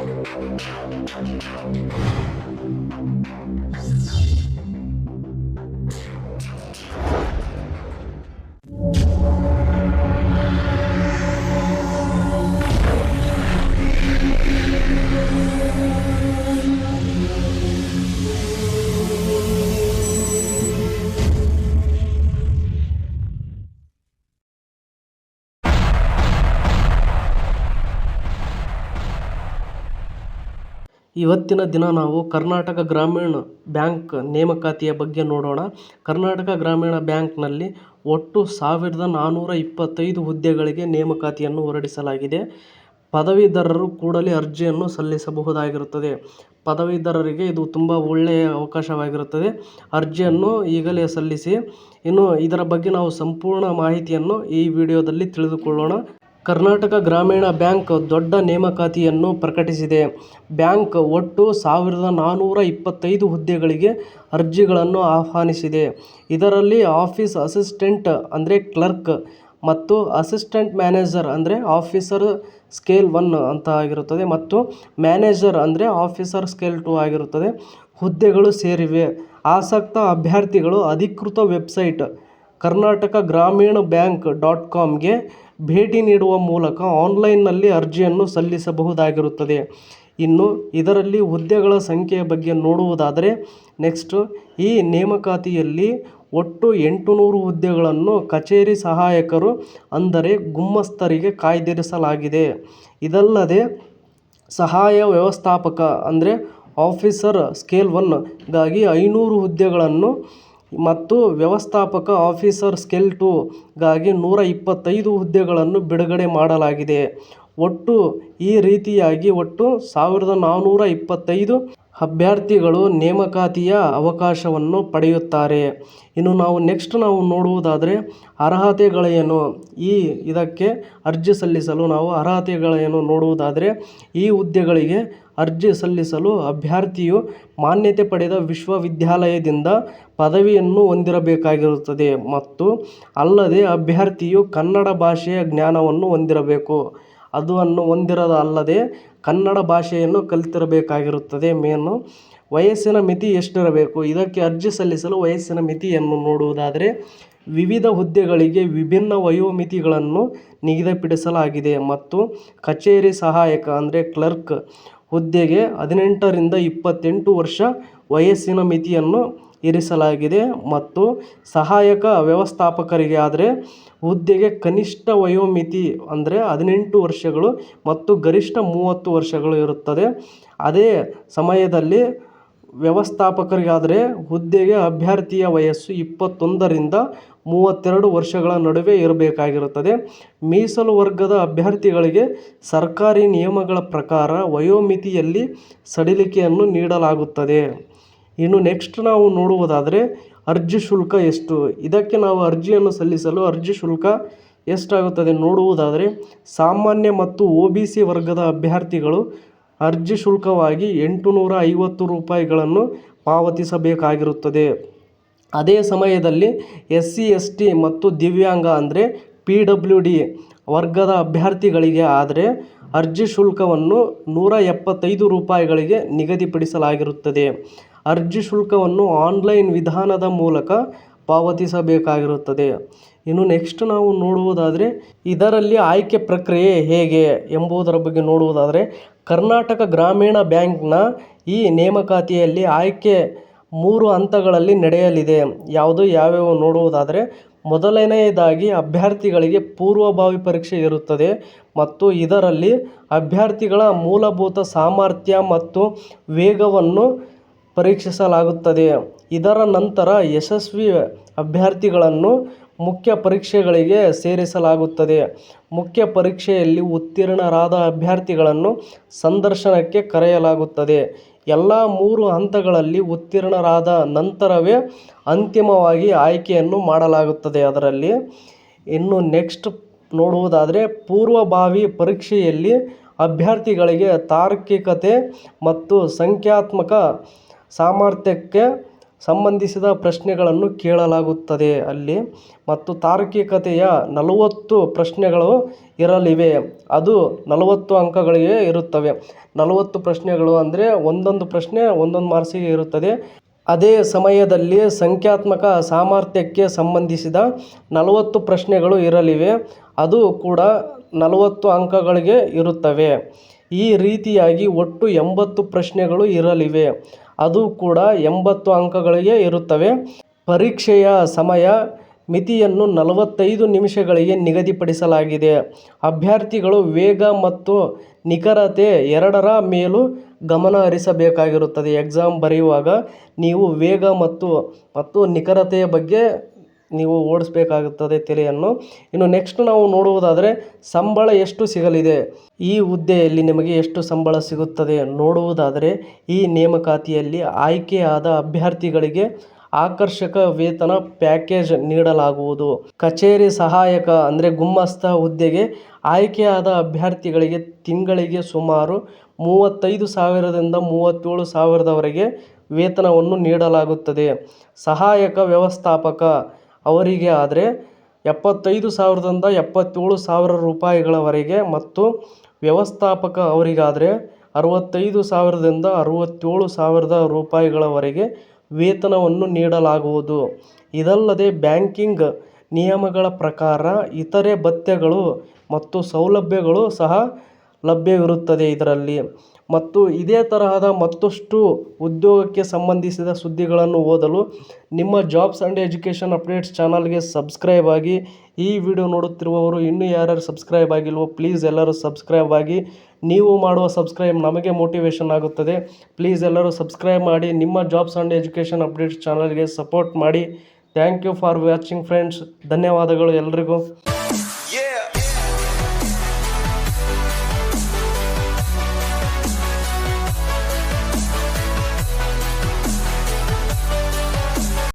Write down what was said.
Thank you. ಇವತ್ತಿನ ದಿನ ನಾವು ಕರ್ನಾಟಕ ಗ್ರಾಮೀಣ ಬ್ಯಾಂಕ್ ನೇಮಕಾತಿಯ ಬಗ್ಗೆ ನೋಡೋಣ. ಕರ್ನಾಟಕ ಗ್ರಾಮೀಣ ಬ್ಯಾಂಕ್ನಲ್ಲಿ ಒಟ್ಟು ಸಾವಿರದ ನಾನ್ನೂರ ಇಪ್ಪತ್ತೈದು ಹುದ್ದೆಗಳಿಗೆ ನೇಮಕಾತಿಯನ್ನು ಹೊರಡಿಸಲಾಗಿದೆ. ಪದವೀಧರರು ಕೂಡಲೇ ಅರ್ಜಿಯನ್ನು ಸಲ್ಲಿಸಬಹುದಾಗಿರುತ್ತದೆ. ಪದವೀಧರರಿಗೆ ಇದು ತುಂಬ ಒಳ್ಳೆಯ ಅವಕಾಶವಾಗಿರುತ್ತದೆ. ಅರ್ಜಿಯನ್ನು ಈಗಲೇ ಸಲ್ಲಿಸಿ. ಇನ್ನು ಇದರ ಬಗ್ಗೆ ನಾವು ಸಂಪೂರ್ಣ ಮಾಹಿತಿಯನ್ನು ಈ ವಿಡಿಯೋದಲ್ಲಿ ತಿಳಿದುಕೊಳ್ಳೋಣ. ಕರ್ನಾಟಕ ಗ್ರಾಮೀಣ ಬ್ಯಾಂಕ್ ದೊಡ್ಡ ನೇಮಕಾತಿಯನ್ನು ಪ್ರಕಟಿಸಿದೆ. ಬ್ಯಾಂಕ್ ಒಟ್ಟು ಸಾವಿರದ ನಾನ್ನೂರ ಇಪ್ಪತ್ತೈದು ಹುದ್ದೆಗಳಿಗೆ ಅರ್ಜಿಗಳನ್ನು ಆಹ್ವಾನಿಸಿದೆ. ಇದರಲ್ಲಿ ಆಫೀಸ್ ಅಸಿಸ್ಟೆಂಟ್ ಅಂದರೆ ಕ್ಲರ್ಕ್ ಮತ್ತು ಅಸಿಸ್ಟೆಂಟ್ ಮ್ಯಾನೇಜರ್ ಅಂದರೆ ಆಫೀಸರ್ ಸ್ಕೇಲ್ ಒನ್ ಅಂತ ಆಗಿರುತ್ತದೆ ಮತ್ತು ಮ್ಯಾನೇಜರ್ ಅಂದರೆ ಆಫೀಸರ್ ಸ್ಕೇಲ್ ಟು ಆಗಿರುತ್ತದೆ. ಹುದ್ದೆಗಳು ಸೇರಿವೆ. ಆಸಕ್ತ ಅಭ್ಯರ್ಥಿಗಳು ಅಧಿಕೃತ ವೆಬ್ಸೈಟ್ ಕರ್ನಾಟಕ ಗ್ರಾಮೀಣ ಬ್ಯಾಂಕ್ ಡಾಟ್ ಕಾಮ್ಗೆ ಭೇಟಿ ನೀಡುವ ಮೂಲಕ ಆನ್ಲೈನ್ನಲ್ಲಿ ಅರ್ಜಿಯನ್ನು ಸಲ್ಲಿಸಬಹುದಾಗಿರುತ್ತದೆ. ಇನ್ನು ಇದರಲ್ಲಿ ಹುದ್ದೆಗಳ ಸಂಖ್ಯೆಯ ಬಗ್ಗೆ ನೋಡುವುದಾದರೆ, ನೆಕ್ಸ್ಟು ಈ ನೇಮಕಾತಿಯಲ್ಲಿ ಒಟ್ಟು ಎಂಟು ನೂರು ಹುದ್ದೆಗಳನ್ನು ಕಚೇರಿ ಸಹಾಯಕರು, ಅಂದರೆ ಗುಮ್ಮಸ್ಥರಿಗೆ ಕಾಯ್ದಿರಿಸಲಾಗಿದೆ. ಇದಲ್ಲದೆ ಸಹಾಯ ವ್ಯವಸ್ಥಾಪಕ, ಅಂದರೆ ಆಫೀಸರ್ ಸ್ಕೇಲ್ ಒನ್ಗಾಗಿ ಐನೂರು ಹುದ್ದೆಗಳನ್ನು ಮತ್ತು ವ್ಯವಸ್ಥಾಪಕ ಆಫೀಸರ್ ಸ್ಕೇಲ್ ಟೂಗಾಗಿ ನೂರ ಇಪ್ಪತ್ತೈದು ಹುದ್ದೆಗಳನ್ನು ಬಿಡುಗಡೆ ಮಾಡಲಾಗಿದೆ. ಒಟ್ಟು ಈ ರೀತಿಯಾಗಿ ಒಟ್ಟು ಸಾವಿರದ ನಾನ್ನೂರ ಇಪ್ಪತ್ತೈದು ಅಭ್ಯರ್ಥಿಗಳು ನೇಮಕಾತಿಯ ಅವಕಾಶವನ್ನು ಪಡೆಯುತ್ತಾರೆ. ಇನ್ನು ನಾವು ನೆಕ್ಸ್ಟ್ ನಾವು ನೋಡುವುದಾದರೆ ಅರ್ಹತೆಗಳೇನು? ಈ ಇದಕ್ಕೆ ಅರ್ಜಿ ಸಲ್ಲಿಸಲು ನಾವು ಅರ್ಹತೆಗಳೇನು ನೋಡುವುದಾದರೆ ಈ ಹುದ್ದೆಗಳಿಗೆ ಅರ್ಜಿ ಸಲ್ಲಿಸಲು ಅಭ್ಯರ್ಥಿಯು ಮಾನ್ಯತೆ ಪಡೆದ ವಿಶ್ವವಿದ್ಯಾಲಯದಿಂದ ಪದವಿಯನ್ನು ಹೊಂದಿರಬೇಕಾಗಿರುತ್ತದೆ ಮತ್ತು ಅಲ್ಲದೆ ಅಭ್ಯರ್ಥಿಯು ಕನ್ನಡ ಭಾಷೆಯ ಜ್ಞಾನವನ್ನು ಹೊಂದಿರಬೇಕು. ಅದನ್ನು ಹೊಂದಿರದ ಅಲ್ಲದೆ ಕನ್ನಡ ಭಾಷೆಯನ್ನು ಕಲಿತಿರಬೇಕಾಗಿರುತ್ತದೆ. ಮೇನು ವಯಸ್ಸಿನ ಮಿತಿ ಎಷ್ಟಿರಬೇಕು? ಇದಕ್ಕೆ ಅರ್ಜಿ ಸಲ್ಲಿಸಲು ವಯಸ್ಸಿನ ಮಿತಿಯನ್ನು ನೋಡುವುದಾದರೆ ವಿವಿಧ ಹುದ್ದೆಗಳಿಗೆ ವಿಭಿನ್ನ ವಯೋಮಿತಿಗಳನ್ನು ನಿಗದಿಪಡಿಸಲಾಗಿದೆ ಮತ್ತು ಕಚೇರಿ ಸಹಾಯಕ ಅಂದರೆ ಕ್ಲರ್ಕ್ ಹುದ್ದೆಗೆ ಹದಿನೆಂಟರಿಂದ ಇಪ್ಪತ್ತೆಂಟು ವರ್ಷ ವಯಸ್ಸಿನ ಮಿತಿಯನ್ನು ಇರಿಸಲಾಗಿದೆ ಮತ್ತು ಸಹಾಯಕ ವ್ಯವಸ್ಥಾಪಕರಿಗೆ ಆದರೆ ಹುದ್ದೆಗೆ ಕನಿಷ್ಠ ವಯೋಮಿತಿ ಅಂದರೆ ಹದಿನೆಂಟು ವರ್ಷಗಳು ಮತ್ತು ಗರಿಷ್ಠ ಮೂವತ್ತು ವರ್ಷಗಳು ಇರುತ್ತದೆ. ಅದೇ ಸಮಯದಲ್ಲಿ ವ್ಯವಸ್ಥಾಪಕರಿಗಾದರೆ ಹುದ್ದೆಗೆ ಅಭ್ಯರ್ಥಿಯ ವಯಸ್ಸು ಇಪ್ಪತ್ತೊಂದರಿಂದ ಮೂವತ್ತೆರಡು ವರ್ಷಗಳ ನಡುವೆ ಇರಬೇಕಾಗಿರುತ್ತದೆ. ಮೀಸಲು ವರ್ಗದ ಅಭ್ಯರ್ಥಿಗಳಿಗೆ ಸರ್ಕಾರಿ ನಿಯಮಗಳ ಪ್ರಕಾರ ವಯೋಮಿತಿಯಲ್ಲಿ ಸಡಿಲಿಕೆಯನ್ನು ನೀಡಲಾಗುತ್ತದೆ. ಇನ್ನು ನೆಕ್ಸ್ಟ್ ನಾವು ನೋಡುವುದಾದರೆ ಅರ್ಜಿ ಶುಲ್ಕ ಎಷ್ಟು? ಇದಕ್ಕೆ ನಾವು ಅರ್ಜಿಯನ್ನು ಸಲ್ಲಿಸಲು ಅರ್ಜಿ ಶುಲ್ಕ ಎಷ್ಟಾಗುತ್ತದೆ ನೋಡುವುದಾದರೆ, ಸಾಮಾನ್ಯ ಮತ್ತು ಒ ಬಿ ಸಿ ವರ್ಗದ ಅಭ್ಯರ್ಥಿಗಳು ಅರ್ಜಿ ಶುಲ್ಕವಾಗಿ ಎಂಟು ನೂರ ಐವತ್ತು ರೂಪಾಯಿಗಳನ್ನು ಪಾವತಿಸಬೇಕಾಗಿರುತ್ತದೆ. ಅದೇ ಸಮಯದಲ್ಲಿ ಎಸ್ ಸಿ ಎಸ್ ಟಿ ಮತ್ತು ದಿವ್ಯಾಂಗ ಅಂದರೆ ಪಿ ಡಬ್ಲ್ಯೂ ಡಿ ವರ್ಗದ ಅಭ್ಯರ್ಥಿಗಳಿಗೆ ಆದರೆ ಅರ್ಜಿ ಶುಲ್ಕವನ್ನು ನೂರ ಎಪ್ಪತ್ತೈದು ರೂಪಾಯಿಗಳಿಗೆ ನಿಗದಿಪಡಿಸಲಾಗಿರುತ್ತದೆ. ಅರ್ಜಿ ಶುಲ್ಕವನ್ನು ಆನ್ಲೈನ್ ವಿಧಾನದ ಮೂಲಕ ಪಾವತಿಸಬೇಕಾಗಿರುತ್ತದೆ. ಇನ್ನು ನೆಕ್ಸ್ಟ್ ನಾವು ನೋಡುವುದಾದರೆ ಇದರಲ್ಲಿ ಆಯ್ಕೆ ಪ್ರಕ್ರಿಯೆ ಹೇಗೆ ಎಂಬುದರ ಬಗ್ಗೆ ನೋಡುವುದಾದರೆ ಕರ್ನಾಟಕ ಗ್ರಾಮೀಣ ಬ್ಯಾಂಕ್ನ ಈ ನೇಮಕಾತಿಯಲ್ಲಿ ಆಯ್ಕೆ ಮೂರು ಹಂತಗಳಲ್ಲಿ ನಡೆಯಲಿದೆ. ಯಾವುದು, ಯಾವ್ಯಾವು ನೋಡುವುದಾದರೆ ಮೊದಲನೆಯದಾಗಿ ಅಭ್ಯರ್ಥಿಗಳಿಗೆ ಪೂರ್ವಭಾವಿ ಪರೀಕ್ಷೆ ಇರುತ್ತದೆ ಮತ್ತು ಇದರಲ್ಲಿ ಅಭ್ಯರ್ಥಿಗಳ ಮೂಲಭೂತ ಸಾಮರ್ಥ್ಯ ಮತ್ತು ವೇಗವನ್ನು ಪರೀಕ್ಷಿಸಲಾಗುತ್ತದೆ. ಇದರ ನಂತರ ಯಶಸ್ವಿ ಅಭ್ಯರ್ಥಿಗಳನ್ನು ಮುಖ್ಯ ಪರೀಕ್ಷೆಗಳಿಗೆ ಸೇರಿಸಲಾಗುತ್ತದೆ. ಮುಖ್ಯ ಪರೀಕ್ಷೆಯಲ್ಲಿ ಉತ್ತೀರ್ಣರಾದ ಅಭ್ಯರ್ಥಿಗಳನ್ನು ಸಂದರ್ಶನಕ್ಕೆ ಕರೆಯಲಾಗುತ್ತದೆ. ಎಲ್ಲ ಮೂರು ಹಂತಗಳಲ್ಲಿ ಉತ್ತೀರ್ಣರಾದ ನಂತರವೇ ಅಂತಿಮವಾಗಿ ಆಯ್ಕೆಯನ್ನು ಮಾಡಲಾಗುತ್ತದೆ. ಅದರಲ್ಲಿ ಇನ್ನು ನೆಕ್ಸ್ಟ್ ನೋಡುವುದಾದರೆ, ಪೂರ್ವಭಾವಿ ಪರೀಕ್ಷೆಯಲ್ಲಿ ಅಭ್ಯರ್ಥಿಗಳಿಗೆ ತಾರ್ಕಿಕತೆ ಮತ್ತು ಸಂಖ್ಯಾತ್ಮಕ ಸಾಮರ್ಥ್ಯಕ್ಕೆ ಸಂಬಂಧಿಸಿದ ಪ್ರಶ್ನೆಗಳನ್ನು ಕೇಳಲಾಗುತ್ತದೆ ಅಲ್ಲಿ. ಮತ್ತು ತಾರ್ಕಿಕತೆಯ ನಲವತ್ತು ಪ್ರಶ್ನೆಗಳು ಇರಲಿವೆ. ಅದು ನಲವತ್ತು ಅಂಕಗಳಿಗೆ ಇರುತ್ತವೆ. ನಲವತ್ತು ಪ್ರಶ್ನೆಗಳು ಅಂದರೆ ಒಂದೊಂದು ಪ್ರಶ್ನೆ ಒಂದೊಂದು ಮಾರ್ಸಿಗೆ ಇರುತ್ತದೆ. ಅದೇ ಸಮಯದಲ್ಲಿ ಸಂಖ್ಯಾತ್ಮಕ ಸಾಮರ್ಥ್ಯಕ್ಕೆ ಸಂಬಂಧಿಸಿದ ನಲವತ್ತು ಪ್ರಶ್ನೆಗಳು ಇರಲಿವೆ. ಅದು ಕೂಡ ನಲವತ್ತು ಅಂಕಗಳಿಗೆ ಇರುತ್ತವೆ. ಈ ರೀತಿಯಾಗಿ ಒಟ್ಟು ಎಂಬತ್ತು ಪ್ರಶ್ನೆಗಳು ಇರಲಿವೆ. ಅದು ಕೂಡ ಎಂಬತ್ತು ಅಂಕಗಳಿಗೆ ಇರುತ್ತವೆ. ಪರೀಕ್ಷೆಯ ಸಮಯ ಮಿತಿಯನ್ನು ನಲವತ್ತೈದು ನಿಮಿಷಗಳಿಗೆ ನಿಗದಿಪಡಿಸಲಾಗಿದೆ. ಅಭ್ಯರ್ಥಿಗಳು ವೇಗ ಮತ್ತು ನಿಖರತೆ ಎರಡರ ಮೇಲೂ ಗಮನ ಹರಿಸಬೇಕಾಗಿರುತ್ತದೆ. ಎಕ್ಸಾಮ್ ಬರೆಯುವಾಗ ನೀವು ವೇಗ ಮತ್ತು ಮತ್ತು ನಿಖರತೆಯ ಬಗ್ಗೆ ನೀವು ಓಡಿಸ್ಬೇಕಾಗುತ್ತದೆ ತಲೆಯನ್ನು. ಇನ್ನು ನೆಕ್ಸ್ಟ್ ನಾವು ನೋಡುವುದಾದರೆ ಸಂಬಳ ಎಷ್ಟು ಸಿಗಲಿದೆ? ಈ ಹುದ್ದೆಯಲ್ಲಿ ನಿಮಗೆ ಎಷ್ಟು ಸಂಬಳ ಸಿಗುತ್ತದೆ? ನೋಡುವುದಾದರೆ ಈ ನೇಮಕಾತಿಯಲ್ಲಿ ಆಯ್ಕೆಯಾದ ಅಭ್ಯರ್ಥಿಗಳಿಗೆ ಆಕರ್ಷಕ ವೇತನ ಪ್ಯಾಕೇಜ್ ನೀಡಲಾಗುವುದು. ಕಚೇರಿ ಸಹಾಯಕ ಅಂದರೆ ಗುಮ್ಮಸ್ತ ಹುದ್ದೆಗೆ ಆಯ್ಕೆಯಾದ ಅಭ್ಯರ್ಥಿಗಳಿಗೆ ತಿಂಗಳಿಗೆ ಸುಮಾರು ಮೂವತ್ತೈದು ಸಾವಿರದಿಂದ ಮೂವತ್ತೇಳು ಸಾವಿರದವರೆಗೆ ವೇತನವನ್ನು ನೀಡಲಾಗುತ್ತದೆ. ಸಹಾಯಕ ವ್ಯವಸ್ಥಾಪಕ ಅವರಿಗೆ ಆದರೆ ಎಪ್ಪತ್ತೈದು ಸಾವಿರದಿಂದ ಎಪ್ಪತ್ತೇಳು ಸಾವಿರ ರೂಪಾಯಿಗಳವರೆಗೆ ಮತ್ತು ವ್ಯವಸ್ಥಾಪಕ ಅವರಿಗಾದರೆ ಅರವತ್ತೈದು ಸಾವಿರದಿಂದ ಅರವತ್ತೇಳು ಸಾವಿರದ ರೂಪಾಯಿಗಳವರೆಗೆ ವೇತನವನ್ನು ನೀಡಲಾಗುವುದು. ಇದಲ್ಲದೆ ಬ್ಯಾಂಕಿಂಗ್ ನಿಯಮಗಳ ಪ್ರಕಾರ ಇತರೆ ಭತ್ಯೆಗಳು ಮತ್ತು ಸೌಲಭ್ಯಗಳು ಸಹ ಲಭ್ಯವಿರುತ್ತದೆ ಇದರಲ್ಲಿ. ಮತ್ತು ಇದೇ ತರಹದ ಮತ್ತಷ್ಟು ಉದ್ಯೋಗಕ್ಕೆ ಸಂಬಂಧಿಸಿದ ಸುದ್ದಿಗಳನ್ನು ಓದಲು ನಿಮ್ಮ ಜಾಬ್ಸ್ ಆ್ಯಂಡ್ ಎಜುಕೇಷನ್ ಅಪ್ಡೇಟ್ಸ್ ಚಾನಲ್ಗೆ ಸಬ್ಸ್ಕ್ರೈಬ್ ಆಗಿ, ಈ ವಿಡಿಯೋ ನೋಡುತ್ತಿರುವವರು ಇನ್ನೂ ಯಾರ್ಯಾರು ಸಬ್ಸ್ಕ್ರೈಬ್ ಆಗಿಲ್ವೋ ಪ್ಲೀಸ್ ಎಲ್ಲರೂ ಸಬ್ಸ್ಕ್ರೈಬ್ ಆಗಿ. ನೀವು ಮಾಡುವ ಸಬ್ಸ್ಕ್ರೈಬ್ ನಮಗೆ ಮೋಟಿವೇಶನ್ ಆಗುತ್ತದೆ. ಪ್ಲೀಸ್ ಎಲ್ಲರೂ ಸಬ್ಸ್ಕ್ರೈಬ್ ಮಾಡಿ, ನಿಮ್ಮ ಜಾಬ್ಸ್ ಆ್ಯಂಡ್ ಎಜುಕೇಷನ್ ಅಪ್ಡೇಟ್ಸ್ ಚಾನಲ್ಗೆ ಸಪೋರ್ಟ್ ಮಾಡಿ. Thank you for watching friends. ಧನ್ಯವಾದಗಳು ಎಲ್ರಿಗೂ.